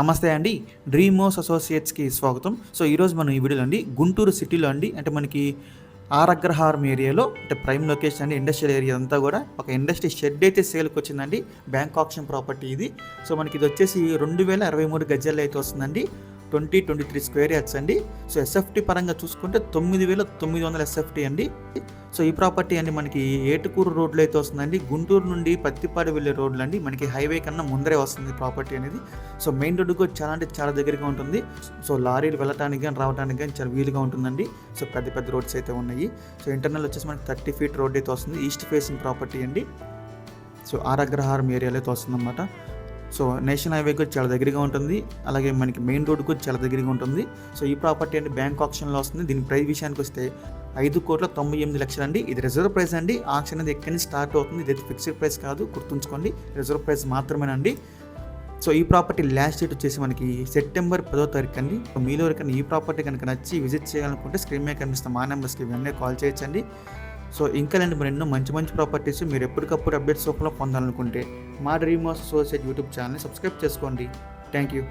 నమస్తే అండి. డ్రీమోస్ అసోసియేట్స్కి స్వాగతం. సో ఈరోజు మనం ఈ వీడియోలో అండి గుంటూరు సిటీలో అండి అంటే మనకి ఆర్ ఏరియాలో అంటే ప్రైమ్ లొకేషన్ అండి ఇండస్ట్రియల్ ఏరియా అంతా కూడా ఒక ఇండస్ట్రీ షెడ్ అయితే సేల్కి వచ్చిందండి బ్యాంక్ ఆప్షన్ ప్రాపర్టీ ఇది. సో మనకి ఇది వచ్చేసి రెండు వేల అరవై మూడు గజాలు అయితే వస్తుందండి twenty twenty three square yards అండి. సో ఎస్ఎఫ్టీ పరంగా చూసుకుంటే తొమ్మిది వేల తొమ్మిది వందల ఎస్ఎఫ్టీ అండి. సో ఈ ప్రాపర్టీ అండి మనకి ఏటుకూరు రోడ్లో అయితే వస్తుందండి. గుంటూరు నుండి పత్తిపాడు వెళ్ళే రోడ్లు అండి. మనకి హైవే కన్నా ముందరే వస్తుంది ప్రాపర్టీ అనేది. సో మెయిన్ రోడ్డుకు చాలా అంటే చాలా దగ్గరగా ఉంటుంది. సో లారీలు వెళ్ళటానికి కానీ రావడానికి కానీ చాలా వీలుగా ఉంటుందండి. సో పెద్ద పెద్ద రోడ్స్ అయితే ఉన్నాయి. సో ఇంటర్నల్ వచ్చేసి మనకి థర్టీ ఫీట్ రోడ్ అయితే వస్తుంది. ఈస్ట్ ఫేసింగ్ ప్రాపర్టీ అండి. సో ఆరగ్రహారం ఏరియాలో అయితే వస్తుందన్నమాట. సో నేషనల్ హైవే కూడా చాలా దగ్గరగా ఉంటుంది. అలాగే మనకి మెయిన్ రోడ్ కూడా చాలా దగ్గరగా ఉంటుంది. సో ఈ ప్రాపర్టీ అంటే బ్యాంక్ ఆప్షన్లో వస్తుంది. దీని ప్రైస్ విషయానికి వస్తే ఐదు కోట్ల తొంభై ఎనిమిది లక్షలు అండి. ఇది రిజర్వ్ ప్రైస్ అండి. ఆక్షన్ అనేది ఎక్కడి నుంచి స్టార్ట్ అవుతుంది? ఇది ఫిక్స్డ్ ప్రైస్ కాదు గుర్తుంచుకోండి. రిజర్వ్ ప్రైస్ మాత్రమేనండి సో ఈ ప్రాపర్టీ లాస్ట్ డేట్ వచ్చేసి మనకి సెప్టెంబర్ పదో తారీఖు అండి. సో మీలో ఎవరికైనా ఈ ప్రాపర్టీ కనుక నచ్చి విజిట్ చేయాలనుకుంటే స్క్రీన్ మీద కనిపిస్తున్న మా నెంబర్స్కి వెంటనే కాల్ చేయొచ్చండి. సో ఇంకా లాంటి మరి ఎన్నో మంచి మంచి ప్రాపర్టీస్ మీరు ఎప్పటికప్పుడు అప్డేట్స్ రూపంలో పొందాలనుకుంటే మా డ్రీమ్ హౌస్ అసోసియేట్ యూట్యూబ్ ఛానల్ని సబ్స్క్రైబ్ చేసుకోండి. Thank you